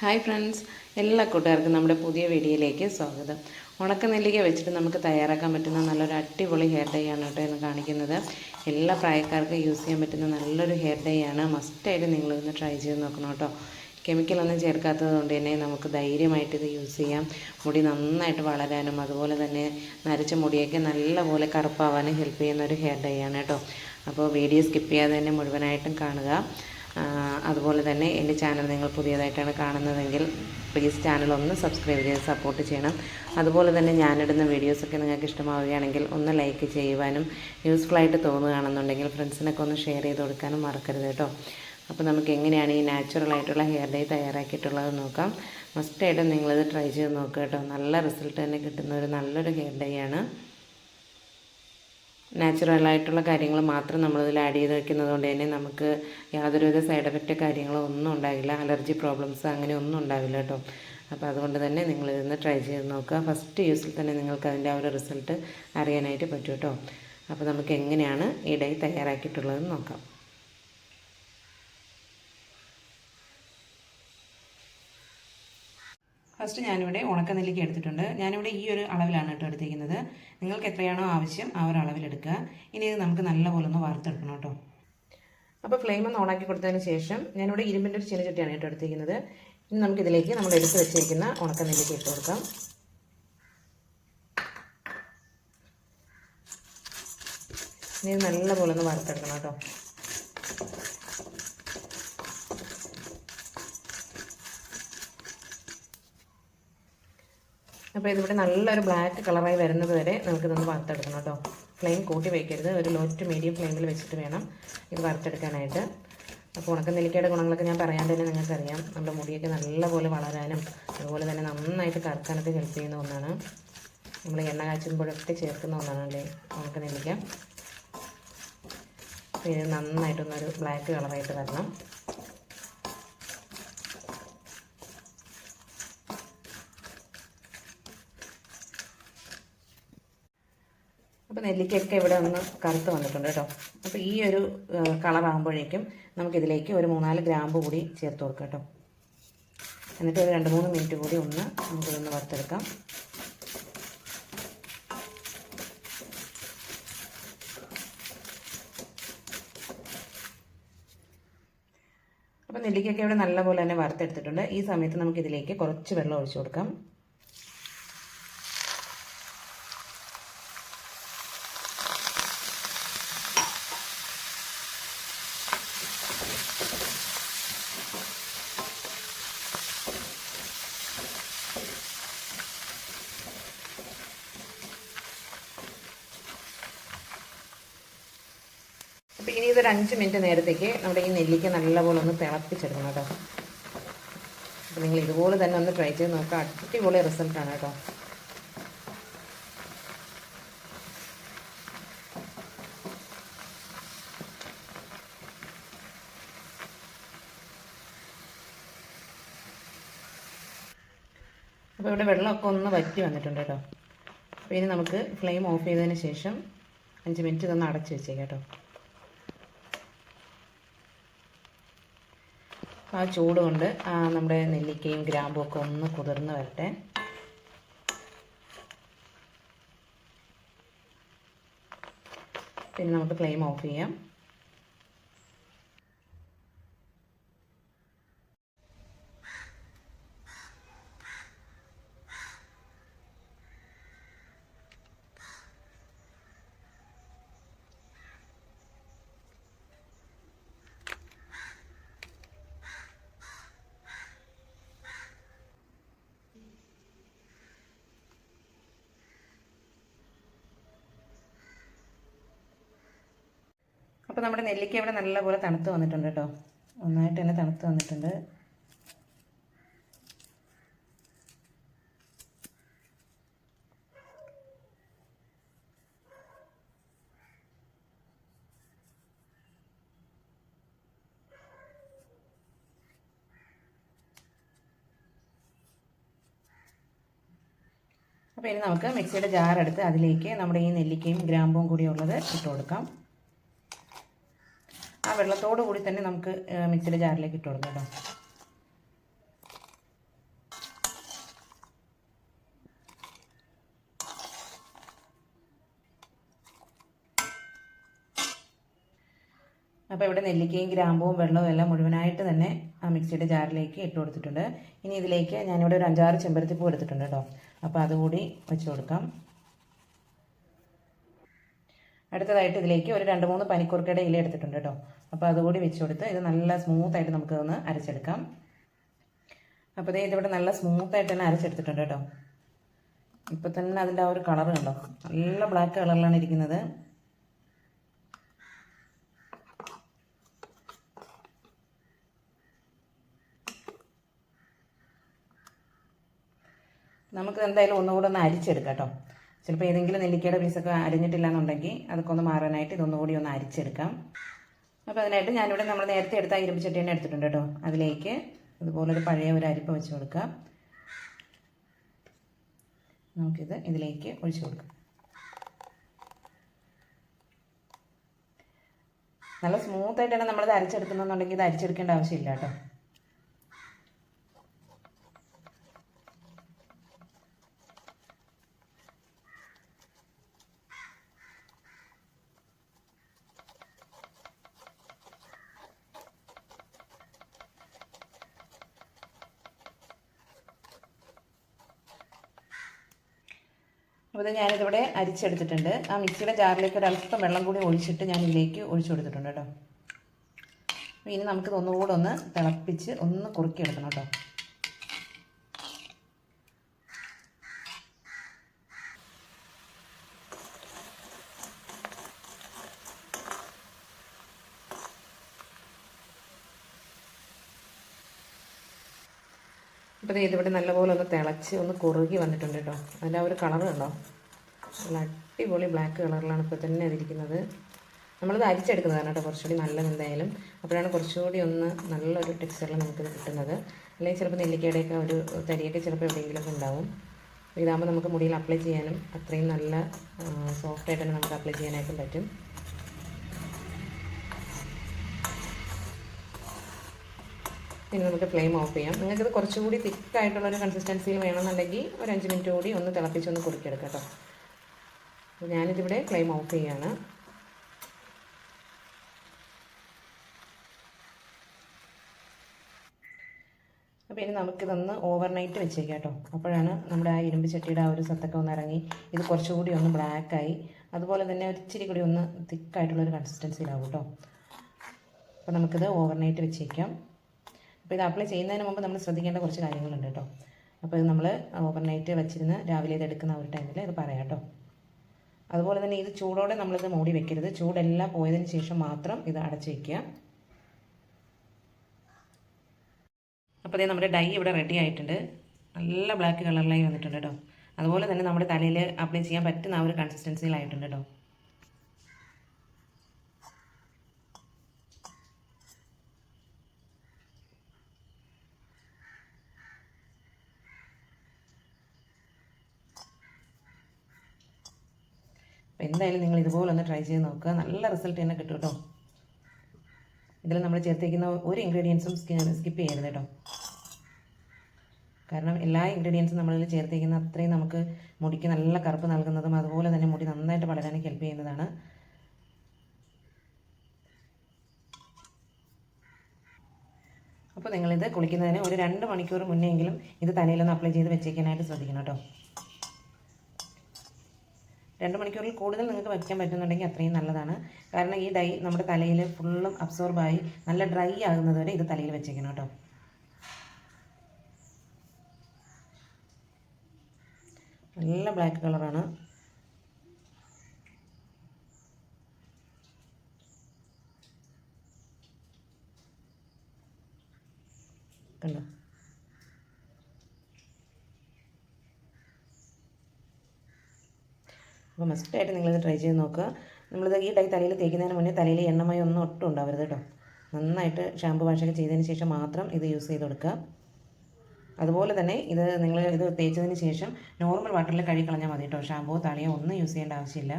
Hi friends എല്ലാ കൂട്ടുകാർക്കും നമ്മുടെ പുതിയ വീഡിയോയിലേക്ക് സ്വാഗതം. ഉണക്ക നെല്ലിക വെച്ചിട്ട് നമുക്ക് തയ്യാറാക്കാൻ പറ്റുന്ന നല്ലൊരു അടിപൊളി ഹെയർ ഡൈ ആണ് കേട്ടോ എന്ന് കാണിക്കുന്നത്. എല്ലാ പ്രായക്കാർക്കും യൂസ് ചെയ്യാൻ പറ്റുന്ന നല്ലൊരു ഹെയർ ഡൈ ആണ്. മസ്റ്റായിട്ട് നിങ്ങളിന്ന് ട്രൈ ചെയ്ത് നോക്കണം കേട്ടോ. കെമിക്കലൊന്നും ചേർക്കാത്തത് കൊണ്ട് തന്നെ നമുക്ക് ധൈര്യമായിട്ട് ഇത് യൂസ് ചെയ്യാം. മുടി നന്നായിട്ട് വളരാനും അതുപോലെ തന്നെ നരച്ച മുടിയൊക്കെ നല്ലപോലെ കറുപ്പാവാനും ഹെൽപ്പ് ചെയ്യുന്ന ഒരു ഹെയർ ഡൈ ആണ് കേട്ടോ. അപ്പോൾ വീഡിയോ സ്കിപ്പ് ചെയ്യാതെ തന്നെ മുഴുവനായിട്ടും കാണുക. അതുപോലെ തന്നെ എന്റെ ചാനൽ നിങ്ങൾ പുതിയതായിട്ടാണ് കാണുന്നതെങ്കിൽ പ്ലീസ് ചാനൽ ഒന്ന് സബ്സ്ക്രൈബ് ചെയ്ത് സപ്പോർട്ട് ചെയ്യണം. അതുപോലെ തന്നെ ഞാനിടുന്ന വീഡിയോസൊക്കെ നിങ്ങൾക്ക് ഇഷ്ടമാവുകയാണെങ്കിൽ ഒന്ന് ലൈക്ക് ചെയ്യുവാനും യൂസ്ഫുള്ളായിട്ട് തോന്നുകയാണെന്നുണ്ടെങ്കിൽ ഫ്രണ്ട്സിനൊക്കെ ഒന്ന് ഷെയർ ചെയ്ത് കൊടുക്കാനും മറക്കരുത് കേട്ടോ. അപ്പോൾ നമുക്ക് എങ്ങനെയാണ് ഈ നാച്ചുറൽ ആയിട്ടുള്ള ഹെയർ ഡേ തയ്യാറാക്കിയിട്ടുള്ളത് നോക്കാം. മസ്റ്റായിട്ടും നിങ്ങളിത് ട്രൈ ചെയ്ത് നോക്കുക കേട്ടോ. നല്ല റിസൾട്ട് തന്നെ കിട്ടുന്ന ഒരു നല്ലൊരു ഹെയർ ഡേ ആണ്. നാച്ചുറൽ ആയിട്ടുള്ള കാര്യങ്ങൾ മാത്രം നമ്മളിതിൽ ആഡ് ചെയ്ത് വെക്കുന്നത് കൊണ്ട് തന്നെ നമുക്ക് യാതൊരുവിധ സൈഡ് എഫക്റ്റ് കാര്യങ്ങളോ ഒന്നും ഉണ്ടാകില്ല. അലർജി പ്രോബ്ലംസ് അങ്ങനെ ഒന്നും ഉണ്ടാവില്ല കേട്ടോ. അപ്പോൾ അതുകൊണ്ട് തന്നെ നിങ്ങൾ ഇതൊന്ന് ട്രൈ ചെയ്ത് നോക്കുക. ഫസ്റ്റ് യൂസിൽ തന്നെ നിങ്ങൾക്ക് അതിന്റെ ആ ഒരു റിസൾട്ട് അറിയാനായിട്ട് പറ്റും കേട്ടോ. അപ്പോൾ നമുക്ക് എങ്ങനെയാണ് ഈ ഡേ തയ്യാറാക്കിയിട്ടുള്ളതെന്ന് നോക്കാം. ഫസ്റ്റ് ഞാനിവിടെ ഉണക്കനെല്ലിക്ക എടുത്തിട്ടുണ്ട്. ഞാനിവിടെ ഈ ഒരു അളവിലാണ് കേട്ടോ എടുത്തിരിക്കുന്നത്. നിങ്ങൾക്ക് എത്രയാണോ ആവശ്യം ആ ഒരു അളവിലെടുക്കുക ഇനി ഇത് നമുക്ക് നല്ലപോലെ ഒന്ന് വാർത്തെടുക്കണം കേട്ടോ. അപ്പോൾ ഫ്ലെയിം ഒന്ന് ഓണാക്കി കൊടുത്തതിന് ശേഷം ഞാനിവിടെ ഇരുമ്പിന്റെ ഒരു ചെറിയ ചുട്ടിയാണ് കേട്ടോ എടുത്തിരിക്കുന്നത്. ഇനി നമുക്കിതിലേക്ക് നമ്മൾ എടുത്ത് വെച്ചിരിക്കുന്ന ഉണക്കനെല്ലിക്ക ഇട്ട് കൊടുക്കാം. ഇനി നല്ലപോലെ ഒന്ന് വറുത്തെടുക്കണം കേട്ടോ. അപ്പോൾ ഇതിവിടെ നല്ലൊരു ബ്ലാക്ക് കളറായി വരുന്നത് വരെ നമുക്കിതൊന്ന് വറുത്തെടുക്കണം കേട്ടോ. ഫ്ലെയിം കൂട്ടി വയ്ക്കരുത് ഒരു ലോ ടു മീഡിയം ഫ്ലെയിമിൽ വെച്ചിട്ട് വേണം ഇത് വറുത്തെടുക്കാനായിട്ട്. അപ്പോൾ ഉണക്ക നെല്ലിക്കയുടെ ഗുണങ്ങളൊക്കെ ഞാൻ പറയാൻ തന്നെ നിങ്ങൾക്കറിയാം. നമ്മുടെ മുടിയൊക്കെ നല്ലപോലെ വളരാനും അതുപോലെ തന്നെ നന്നായിട്ട് കറക്കാനൊക്കെ ഹെൽപ്പ് ചെയ്യുന്ന ഒന്നാണ്. നമ്മൾ എണ്ണ കാച്ചുമ്പോഴൊക്കെ ചേർക്കുന്ന ഒന്നാണ് അല്ലേ ഉണക്ക നെല്ലിക്ക. നന്നായിട്ടൊന്നൊരു ബ്ലാക്ക് കളറായിട്ട് വരണം. അപ്പോൾ നെല്ലിക്കയൊക്കെ ഇവിടെ ഒന്ന് കറുത്ത് വന്നിട്ടുണ്ട് കേട്ടോ. അപ്പോൾ ഈ ഒരു കളറാകുമ്പോഴേക്കും നമുക്കിതിലേക്ക് ഒരു മൂന്നാൽ ഗ്രാമ്പ് കൂടി ചേർത്ത് കൊടുക്കാം കേട്ടോ. എന്നിട്ട് ഒരു രണ്ട് മൂന്ന് മിനിറ്റ് കൂടി ഒന്ന് നമുക്കിതൊന്ന് വറുത്തെടുക്കാം. അപ്പോൾ നെല്ലിക്കയൊക്കെ ഇവിടെ നല്ലപോലെ തന്നെ വറുത്തെടുത്തിട്ടുണ്ട്. ഈ സമയത്ത് നമുക്കിതിലേക്ക് കുറച്ച് വെള്ളം ഒഴിച്ചു കൊടുക്കാം അപ്പോൾ ഇനി ഇതൊരു അഞ്ച് മിനിറ്റ് നേരത്തേക്ക് നമ്മുടെ ഈ നെല്ലിക്ക നല്ലപോലെ ഒന്ന് തിളപ്പിച്ചെടുക്കണം കേട്ടോ. അപ്പോൾ നിങ്ങൾ ഇതുപോലെ തന്നെ ഒന്ന് ട്രൈ ചെയ്ത് നോക്കുക അടിപൊളി റിസൾട്ടാണ് കേട്ടോ. അപ്പോൾ ഇവിടെ വെള്ളമൊക്കെ ഒന്ന് വറ്റി വന്നിട്ടുണ്ട് കേട്ടോ. അപ്പോൾ ഇനി നമുക്ക് ഫ്ലെയിം ഓഫ് ചെയ്തതിന് ശേഷം അഞ്ച് മിനിറ്റ് ഇതൊന്ന് അടച്ച് വെച്ചേക്കാം കേട്ടോ. ആ ചൂട് കൊണ്ട് നമ്മുടെ നെല്ലിക്കയും ഗ്രാമ്പും ഒക്കെ ഒന്ന് കുതിർന്ന് വരട്ടെ. പിന്നെ നമുക്ക് ഫ്ലെയിം ഓഫ് ചെയ്യാം. അപ്പോൾ നമ്മുടെ നെല്ലിക്ക ഇവിടെ നല്ലപോലെ തണുത്ത് വന്നിട്ടുണ്ട് കേട്ടോ. നന്നായിട്ട് തന്നെ തണുത്ത് വന്നിട്ടുണ്ട്. അപ്പോൾ ഇനി നമുക്ക് മിക്സിയുടെ ജാർ എടുത്ത് അതിലേക്ക് നമ്മുടെ ഈ നെല്ലിക്കയും ഗ്രാമ്പും കൂടി ഉള്ളത് ഇട്ട് കൊടുക്കാം. ആ വെള്ളത്തോടു കൂടി തന്നെ നമുക്ക് മിക്സിയുടെ ജാറിലേക്ക് ഇട്ട് കൊടുക്കാം കേട്ടോ. അപ്പോൾ ഇവിടെ നെല്ലിക്കയും ഗ്രാമ്പവും വെള്ളവും എല്ലാം മുഴുവനായിട്ട് തന്നെ ആ മിക്സിയുടെ ജാറിലേക്ക് ഇട്ട് കൊടുത്തിട്ടുണ്ട്. ഇനി ഇതിലേക്ക് ഞാനിവിടെ ഒരു അഞ്ചാറ് ചെമ്പരത്തിപ്പൂ എടുത്തിട്ടുണ്ട് കേട്ടോ. അപ്പോൾ അതുകൂടി വെച്ച് കൊടുക്കാം. അടുത്തതായിട്ട് ഇതിലേക്ക് ഒരു രണ്ട് മൂന്ന് പനിക്കൂർക്കയുടെ ഇല എടുത്തിട്ടുണ്ട് കേട്ടോ. അപ്പോൾ അതുകൂടി വെച്ച് കൊടുത്ത് ഇത് നല്ല സ്മൂത്തായിട്ട് നമുക്ക് ഒന്ന് അരച്ചെടുക്കാം. അപ്പോൾ ഇതേ ഇതിവിടെ നല്ല സ്മൂത്തായിട്ട് തന്നെ അരച്ചെടുത്തിട്ടുണ്ട് കേട്ടോ. ഇപ്പോൾ തന്നെ അതിന്റെ ആ ഒരു കളർ കണ്ടോ? നല്ല ബ്ലാക്ക് കളറിലാണ് ഇരിക്കുന്നത്. നമുക്ക് എന്തായാലും ഒന്നുകൂടെ ഒന്ന് അരിച്ചെടുക്കാം കേട്ടോ. ചിലപ്പോൾ ഏതെങ്കിലും നെല്ലിക്കയുടെ പീസൊക്കെ അരിഞ്ഞിട്ടില്ല എന്നുണ്ടെങ്കിൽ അതൊക്കെ ഒന്ന് മാറാനായിട്ട് ഇതൊന്നുകൂടി ഒന്ന് അരിച്ചെടുക്കാം. അപ്പോൾ അതിനായിട്ട് ഞാനിവിടെ നമ്മൾ നേരത്തെ എടുത്ത ഇരുമ്പ് ചട്ടി തന്നെ എടുത്തിട്ടുണ്ട് കേട്ടോ. അതിലേക്ക് ഇതുപോലൊരു പഴയ ഒരു അരിപ്പ വെച്ച് കൊടുക്കാം. നമുക്കിത് ഇതിലേക്ക് ഒഴിച്ചു കൊടുക്കാം. നല്ല സ്മൂത്തായിട്ടാണ് നമ്മളിത് അരിച്ചെടുക്കുന്നുണ്ടെങ്കിൽ ഇത് അരിച്ചെടുക്കേണ്ട ആവശ്യമില്ല കേട്ടോ. അപ്പോൾ ഇത് ഞാനിതിവിടെ അരിച്ചെടുത്തിട്ടുണ്ട്. ആ മിക്സിയുടെ ജാറിലേക്ക് ഒരു അല്പം വെള്ളം കൂടി ഒഴിച്ചിട്ട് ഞാൻ ഇതിലേക്ക് ഒഴിച്ചു കൊടുത്തിട്ടുണ്ട് കേട്ടോ. അപ്പോൾ ഇനി നമുക്കിത് ഒന്നുകൂടെ ഒന്ന് തിളപ്പിച്ച് ഒന്ന് കുറുക്കിയെടുക്കണം കേട്ടോ. അപ്പോൾ ഇത് ഇതിവിടെ നല്ലപോലെ ഒന്ന് തിളച്ച് ഒന്ന് കുറുകി വന്നിട്ടുണ്ട് കേട്ടോ. അതിന്റെ ആ ഒരു കളർ കണ്ടോ? നല്ല അടിപൊളി ബ്ലാക്ക് കളറിലാണ് ഇപ്പോൾ തന്നെ അതിരിക്കുന്നത്. നമ്മളിത് അരിച്ചെടുക്കുന്നതാണ് കേട്ടോ കുറച്ചുകൂടി നല്ലത് എന്തായാലും അപ്പോഴാണ് കുറച്ചുകൂടി ഒന്ന് നല്ലൊരു ടെക്സ്ചറിൽ നമുക്കിത് കിട്ടുന്നത്. അല്ലെങ്കിൽ ചിലപ്പോൾ നെല്ലിക്കയുടെയൊക്കെ ഒരു തരിയൊക്കെ ചിലപ്പോൾ എവിടെയെങ്കിലുമൊക്കെ ഉണ്ടാവും. ഇതാകുമ്പോൾ നമുക്ക് മുടിയിൽ അപ്ലൈ ചെയ്യാനും അത്രയും നല്ല സോഫ്റ്റായിട്ട് തന്നെ നമുക്ക് അപ്ലൈ ചെയ്യാനായിട്ടും പറ്റും. ഇനി നമുക്ക് ഫ്ലെയിം ഓഫ് ചെയ്യാം. നിങ്ങൾക്കിത് കുറച്ചുകൂടി തിക്കായിട്ടുള്ളൊരു കൺസിസ്റ്റൻസിയിൽ വേണമെന്നുണ്ടെങ്കിൽ ഒരു അഞ്ച് മിനിറ്റ് കൂടി ഒന്ന് തിളപ്പിച്ചൊന്ന് കുറുക്കിയെടുക്കാം കേട്ടോ. അപ്പോൾ ഞാനിതിവിടെ ഫ്ലെയിം ഓഫ് ചെയ്യാണ്. അപ്പോൾ ഇനി നമുക്കിതൊന്ന് ഓവർനൈറ്റ് വെച്ചേക്കാം കേട്ടോ. അപ്പോഴാണ് നമ്മുടെ ആ ഇരുമ്പ് ചട്ടിയുടെ ആ ഒരു സത്തൊക്കെ ഒന്ന് ഇറങ്ങി. ഇത് കുറച്ചുകൂടി ഒന്ന് ബ്ലാക്കായി അതുപോലെ തന്നെ ഒരിച്ചിരി കൂടി ഒന്ന് തിക്കായിട്ടുള്ളൊരു കൺസിസ്റ്റൻസിയിലാവും കേട്ടോ. അപ്പോൾ നമുക്കിത് ഓവർനൈറ്റ് വെച്ചേക്കാം. അപ്പോൾ ഇത് അപ്ലൈ ചെയ്യുന്നതിന് മുമ്പ് നമ്മൾ ശ്രദ്ധിക്കേണ്ട കുറച്ച് കാര്യങ്ങളുണ്ട് കേട്ടോ. അപ്പോൾ ഇത് നമ്മൾ ഓവർനൈറ്റ് വെച്ചിരുന്ന് രാവിലെ ഇത് എടുക്കുന്ന ഒരു ടൈമിൽ ഇത് പറയാം കേട്ടോ. അതുപോലെ തന്നെ ഇത് ചൂടോടെ നമ്മളിത് മൂടി വെക്കരുത്. ചൂടെല്ലാം പോയതിന് ശേഷം മാത്രം ഇത് അടച്ച് വയ്ക്കുക അപ്പോൾ നമ്മുടെ ഡൈ ഇവിടെ റെഡി ആയിട്ടുണ്ട്. നല്ല ബ്ലാക്ക് കളറിലായി വന്നിട്ടുണ്ട് കേട്ടോ. അതുപോലെ തന്നെ നമ്മുടെ തലയിൽ അപ്ലൈ ചെയ്യാൻ പറ്റുന്ന ആ ഒരു കൺസിസ്റ്റൻസിയിലായിട്ടുണ്ട് കേട്ടോ. അപ്പോൾ എന്തായാലും നിങ്ങൾ ഇതുപോലെ ഒന്ന് ട്രൈ ചെയ്ത് നോക്കുക. നല്ല റിസൾട്ട് തന്നെ കിട്ടും കേട്ടോ. ഇതിൽ നമ്മൾ ചേർത്തേക്കുന്ന ഒരു ഇൻഗ്രീഡിയൻസും സ്കിപ്പ് ചെയ്യരുത് കേട്ടോ. കാരണം എല്ലാ ഇൻഗ്രീഡിയൻസും നമ്മളിൽ ചേർത്തേക്കുന്ന അത്രയും നമുക്ക് മുടിക്ക് നല്ല കറുപ്പ് നൽകുന്നതും അതുപോലെ തന്നെ മുടി നന്നായിട്ട് വളരാനും ഹെൽപ്പ് ചെയ്യുന്നതാണ്. അപ്പോൾ നിങ്ങളിത് കുളിക്കുന്നതിന് ഒരു രണ്ട് മണിക്കൂർ മുന്നെങ്കിലും ഇത് തലയിലൊന്ന് അപ്ലൈ ചെയ്ത് വെച്ചേക്കാനായിട്ട് ശ്രദ്ധിക്കണം കേട്ടോ. രണ്ട് മണിക്കൂറിൽ കൂടുതൽ നിങ്ങൾക്ക് വയ്ക്കാൻ പറ്റുന്നുണ്ടെങ്കിൽ അത്രയും നല്ലതാണ്. കാരണം ഈ ഡൈ നമ്മുടെ തലയിൽ ഫുള്ളും അബ്സോർബായി നല്ല ഡ്രൈ ആകുന്നത് വരെ ഇത് തലയിൽ വെച്ചേക്കണം കേട്ടോ. നല്ല ബ്ലാക്ക് കളറാണ് കണ്ടോ? അപ്പോൾ മസ്റ്റായിട്ട് നിങ്ങളിത് ട്രൈ ചെയ്ത് നോക്കുക. നമ്മളിത് ഈ ഡൈ തലയിൽ തേക്കുന്നതിന് മുന്നേ തലയിൽ എണ്ണമയം ഒന്നും ഒട്ടും ഉണ്ടാവരുത് കേട്ടോ നന്നായിട്ട് ഷാമ്പു വാഷൊക്കെ ചെയ്തതിന് ശേഷം മാത്രം ഇത് യൂസ് ചെയ്ത് കൊടുക്കുക. അതുപോലെ തന്നെ ഇത് നിങ്ങൾ ഇത് തേച്ചതിന് ശേഷം നോർമൽ വാട്ടറിൽ കഴുകി കളഞ്ഞാൽ മതി കേട്ടോ ഷാമ്പുവോ തളിയോ ഒന്നും യൂസ് ചെയ്യേണ്ട ആവശ്യമില്ല.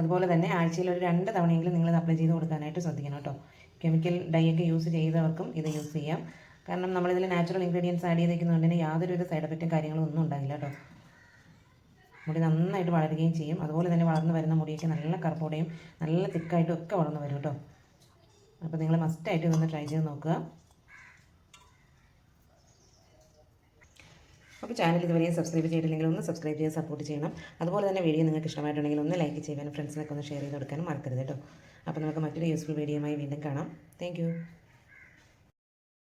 അതുപോലെ തന്നെ ആഴ്ചയിൽ ഒരു രണ്ട് തവണയെങ്കിലും നിങ്ങളിത് അപ്ലൈ ചെയ്ത് കൊടുക്കാനായിട്ട് ശ്രദ്ധിക്കണം കേട്ടോ കെമിക്കൽ ഡൈ ഒക്കെ യൂസ് ചെയ്തവർക്കും ഇത് യൂസ് ചെയ്യാം. കാരണം നമ്മളിതിൽ നാച്ചുറൽ ഇൻഗ്രീഡിയൻസ് ആഡ് ചെയ്തേക്കുന്നതുകൊണ്ട് തന്നെ യാതൊരുവിധ സൈഡ് എഫക്റ്റും കാര്യങ്ങളും ഒന്നും ഉണ്ടാകില്ല കേട്ടോ മുടി നന്നായിട്ട് വളരുകയും ചെയ്യും. അതുപോലെ തന്നെ വളർന്നു വരുന്ന മുടിയൊക്കെ നല്ല കറുപ്പോടെയും നല്ല തിക്കായിട്ടും ഒക്കെ വളർന്നു വരും കേട്ടോ. അപ്പോൾ നിങ്ങൾ മസ്റ്റായിട്ട് ഇതൊന്ന് ട്രൈ ചെയ്ത് നോക്കുക. അപ്പോൾ ചാനൽ ഇതുവരെയും സബ്സ്ക്രൈബ് ചെയ്തിട്ടില്ലെങ്കിൽ ഒന്ന് സബ്സ്ക്രൈബ് ചെയ്ത് സപ്പോർട്ട് ചെയ്യണം. അതുപോലെ തന്നെ വീഡിയോ നിങ്ങൾക്ക് ഇഷ്ടമായിട്ടുണ്ടെങ്കിൽ ഒന്ന് ലൈക്ക് ചെയ്യാനും ഫ്രണ്ട്സിനൊക്കെ ഒന്ന് ഷെയർ ചെയ്ത് കൊടുക്കാനും മറക്കരുത് കേട്ടോ. അപ്പോൾ നമുക്ക് മറ്റൊരു യൂസ്ഫുൾ വീഡിയോയുമായി വീണ്ടും കാണാം. താങ്ക്